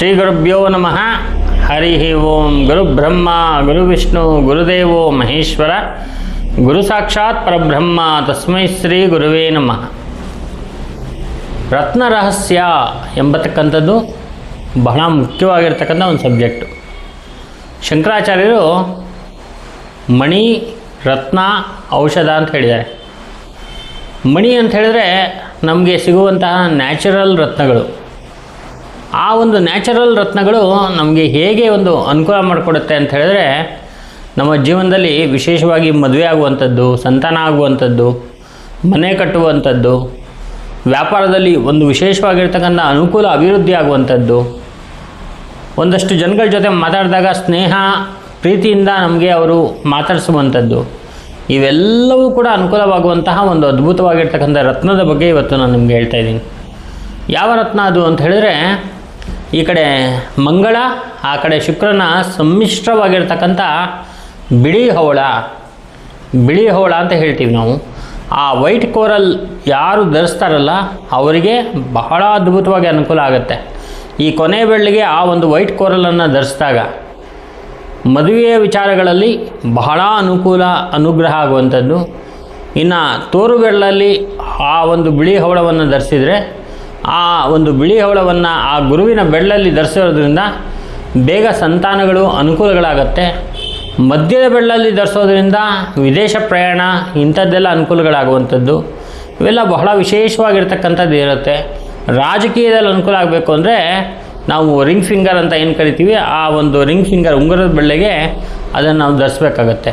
ಶ್ರೀ ಗುರುಭ್ಯೋ ನಮಃ. ಹರಿ ಓಂ ಗುರು ಬ್ರಹ್ಮ, ಗುರು ವಿಷ್ಣು, ಗುರುದೇವೋ ಮಹೇಶ್ವರ. ಗುರು ಸಾಕ್ಷಾತ್ ಪರಬ್ರಹ್ಮ, ತಸ್ಮೈ ಶ್ರೀ ಗುರುವೇ ನಮಃ. ರತ್ನ ರಹಸ್ಯ ಎಂಬತಕ್ಕಂಥದ್ದು ಬಹಳ ಮುಖ್ಯವಾಗಿರ್ತಕ್ಕಂಥ ಒಂದು ಸಬ್ಜೆಕ್ಟು. ಶಂಕರಾಚಾರ್ಯರು ಮಣಿ, ರತ್ನ, ಔಷಧ ಅಂತ ಹೇಳಿದ್ದಾರೆ. ಮಣಿ ಅಂತ ಹೇಳಿದ್ರೆ ನಮಗೆ ಸಿಗುವಂತಹ ನ್ಯಾಚುರಲ್ ರತ್ನಗಳು. ಆ ಒಂದು ನ್ಯಾಚುರಲ್ ರತ್ನಗಳು ನಮಗೆ ಹೇಗೆ ಒಂದು ಅನುಕೂಲ ಮಾಡಿಕೊಡುತ್ತೆ ಅಂತ ಹೇಳಿದ್ರೆ, ನಮ್ಮ ಜೀವನದಲ್ಲಿ ವಿಶೇಷವಾಗಿ ಮದುವೆ ಆಗುವಂಥದ್ದು, ಸಂತಾನ ಆಗುವಂಥದ್ದು, ಮನೆ ಕಟ್ಟುವಂಥದ್ದು, ವ್ಯಾಪಾರದಲ್ಲಿ ಒಂದು ವಿಶೇಷವಾಗಿರ್ತಕ್ಕಂಥ ಅನುಕೂಲ ಅಭಿವೃದ್ಧಿ ಆಗುವಂಥದ್ದು, ಒಂದಷ್ಟು ಜನಗಳ ಜೊತೆ ಮಾತಾಡಿದಾಗ ಸ್ನೇಹ, ಪ್ರೀತಿಯಿಂದ ನಮಗೆ ಅವರು ಮಾತಾಡಿಸುವಂಥದ್ದು, ಇವೆಲ್ಲವೂ ಕೂಡ ಅನುಕೂಲವಾಗುವಂತಹ ಒಂದು ಅದ್ಭುತವಾಗಿರ್ತಕ್ಕಂಥ ರತ್ನದ ಬಗ್ಗೆ ಇವತ್ತು ನಾನು ನಿಮ್ಗೆ ಹೇಳ್ತಾ ಇದ್ದೀನಿ. ಯಾವ ರತ್ನ ಅದು ಅಂತ ಹೇಳಿದ್ರೆ ಈ ಕಡೆ ಮಂಗಳ, ಆ ಕಡೆ ಶುಕ್ರನ ಸಮ್ಮಿಶ್ರವಾಗಿರ್ತಕ್ಕಂಥ ಬಿಳಿ ಹವಳ. ಬಿಳಿ ಹವಳ ಅಂತ ಹೇಳ್ತೀವಿ ನಾವು. ಆ ವೈಟ್ ಕೋರಲ್ ಯಾರು ಧರಿಸ್ತಾರಲ್ಲ, ಅವರಿಗೆ ಬಹಳ ಅದ್ಭುತವಾಗಿ ಅನುಕೂಲ ಆಗುತ್ತೆ. ಈ ಕೊನೆ ಬೆಳ್ಳಿಗೆ ಆ ಒಂದು ವೈಟ್ ಕೋರಲನ್ನು ಧರಿಸಿದಾಗ ಮದುವೆಯ ವಿಚಾರಗಳಲ್ಲಿ ಬಹಳ ಅನುಕೂಲ, ಅನುಗ್ರಹ ಆಗುವಂಥದ್ದು. ಇನ್ನು ತೋರು ಆ ಒಂದು ಬಿಳಿ ಹವಳವನ್ನು ಧರಿಸಿದರೆ ಆ ಒಂದು ಬಿಳಿ ಹವಳವನ್ನು ಆ ಗುರುವಿನ ಬೆಳ್ಳಲ್ಲಿ ಧರಿಸೋದ್ರಿಂದ ಬೇಗ ಸಂತಾನಗಳು ಅನುಕೂಲಗಳಾಗತ್ತೆ. ಮಧ್ಯದ ಬೆಳ್ಳಲ್ಲಿ ಧರಿಸೋದ್ರಿಂದ ವಿದೇಶ ಪ್ರಯಾಣ ಇಂಥದ್ದೆಲ್ಲ ಅನುಕೂಲಗಳಾಗುವಂಥದ್ದು. ಇವೆಲ್ಲ ಬಹಳ ವಿಶೇಷವಾಗಿರ್ತಕ್ಕಂಥದ್ದು ಇರುತ್ತೆ. ರಾಜಕೀಯದಲ್ಲಿ ಅನುಕೂಲ ಆಗಬೇಕು ಅಂದರೆ ನಾವು ರಿಂಗ್ ಫಿಂಗರ್ ಅಂತ ಏನು ಕರಿತೀವಿ, ಆ ಒಂದು ರಿಂಗ್ ಫಿಂಗರ್ ಉಂಗುರದ ಬೆಳ್ಳಿಗೆ ಅದನ್ನು ನಾವು ಧರಿಸ್ಬೇಕಾಗತ್ತೆ.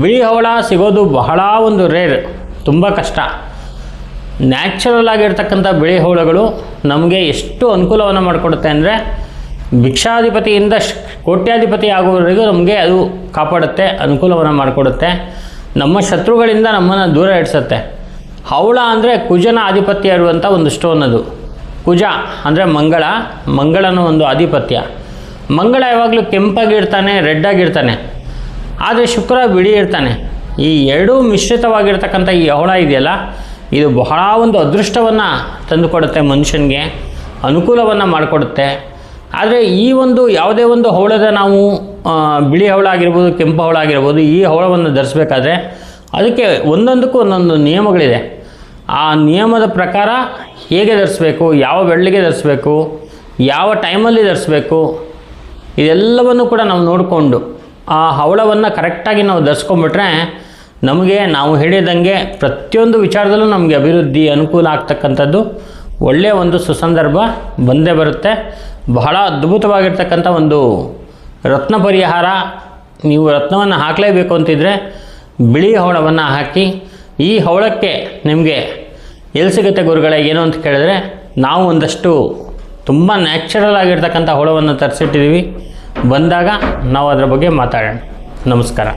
ಬಿಳಿ ಹವಳ ಸಿಗೋದು ಬಹಳ ಒಂದು ರೇರ್, ತುಂಬ ಕಷ್ಟ. ನ್ಯಾಚುರಲ್ ಆಗಿರ್ತಕ್ಕಂಥ ಬಿಳಿ ಹೋಳಗಳು ನಮಗೆ ಎಷ್ಟು ಅನುಕೂಲವನ್ನು ಮಾಡಿಕೊಡುತ್ತೆ ಅಂದರೆ ಭಿಕ್ಷಾಧಿಪತಿಯಿಂದ ಕೋಟ್ಯಾಧಿಪತಿ ಆಗುವವರೆಗೂ ನಮಗೆ ಅದು ಕಾಪಾಡುತ್ತೆ, ಅನುಕೂಲವನ್ನು ಮಾಡಿಕೊಡುತ್ತೆ. ನಮ್ಮ ಶತ್ರುಗಳಿಂದ ನಮ್ಮನ್ನು ದೂರ ಇಡಿಸುತ್ತೆ. ಹವಳ ಅಂದರೆ ಕುಜನ ಆಧಿಪತ್ಯ ಇರುವಂಥ ಒಂದು ಸ್ಟೋನ್ ಅದು. ಕುಜ ಅಂದರೆ ಮಂಗಳ, ಮಂಗಳನ ಒಂದು ಆಧಿಪತ್ಯ. ಮಂಗಳ ಯಾವಾಗಲೂ ಕೆಂಪಾಗಿರ್ತಾನೆ, ರೆಡ್ಡಾಗಿರ್ತಾನೆ. ಆದರೆ ಶುಕ್ರ ಬಿಳಿ ಇರ್ತಾನೆ. ಈ ಎರಡೂ ಮಿಶ್ರಿತವಾಗಿರ್ತಕ್ಕಂಥ ಈ ಹವಳ ಇದೆಯಲ್ಲ ಇದು ಬಹಳ ಒಂದು ಅದೃಷ್ಟವನ್ನು ತಂದುಕೊಡುತ್ತೆ ಮನುಷ್ಯನಿಗೆ, ಅನುಕೂಲವನ್ನು ಮಾಡಿಕೊಡುತ್ತೆ. ಆದರೆ ಈ ಒಂದು ಯಾವುದೇ ಒಂದು ಹವಳದ ನಾವು ಬಿಳಿ ಹವಳ ಆಗಿರ್ಬೋದು ಕೆಂಪು ಹವಳ ಆಗಿರ್ಬೋದು ಈ ಹವಳವನ್ನು ಧರಿಸ್ಬೇಕಾದ್ರೆ ಅದಕ್ಕೆ ಒಂದೊಂದಕ್ಕೂ ಒಂದೊಂದು ನಿಯಮಗಳಿದೆ. ಆ ನಿಯಮದ ಪ್ರಕಾರ ಹೇಗೆ ಧರಿಸ್ಬೇಕು, ಯಾವ ಬೆಳ್ಳಿಗೆ ಧರಿಸ್ಬೇಕು, ಯಾವ ಟೈಮಲ್ಲಿ ಧರಿಸ್ಬೇಕು, ಇದೆಲ್ಲವನ್ನು ಕೂಡ ನಾವು ನೋಡಿಕೊಂಡು ಆ ಹವಳವನ್ನು ಕರೆಕ್ಟಾಗಿ ನಾವು ಧರಿಸ್ಕೊಂಬಿಟ್ರೆ ನಮಗೆ ನಾವು ಹೇಳಿದಂಗೆ ಪ್ರತಿಯೊಂದು ವಿಚಾರದಲ್ಲೂ ನಮಗೆ ಅಭಿವೃದ್ಧಿ ಅನುಕೂಲ ಆಗ್ತಕ್ಕಂಥದ್ದು ಒಳ್ಳೆಯ ಒಂದು ಸುಸಂದರ್ಭ ಬಂದೇ ಬರುತ್ತೆ. ಬಹಳ ಅದ್ಭುತವಾಗಿರ್ತಕ್ಕಂಥ ಒಂದು ರತ್ನ ಪರಿಹಾರ ನೀವು ರತ್ನವನ್ನು ಹಾಕಲೇಬೇಕು ಅಂತಿದ್ರೆ ಬಿಳಿ ಹವಳವನ್ನು ಹಾಕಿ, ಈ ಹವಳಕ್ಕೆ ನಿಮಗೆ ಎಲ್ಲಿ ಸಿಗುತ್ತೆ ಗುರುಗಳೇ ಏನು ಅಂತ ಕೇಳಿದ್ರೆ ನಾವು ಒಂದಷ್ಟು ತುಂಬ ನ್ಯಾಚುರಲ್ ಆಗಿರ್ತಕ್ಕಂಥ ಹೊಳವನ್ನು ತರಿಸಿಟ್ಟಿದ್ದೀವಿ. ಬಂದಾಗ ನಾವು ಅದರ ಬಗ್ಗೆ ಮಾತಾಡೋಣ. ನಮಸ್ಕಾರ.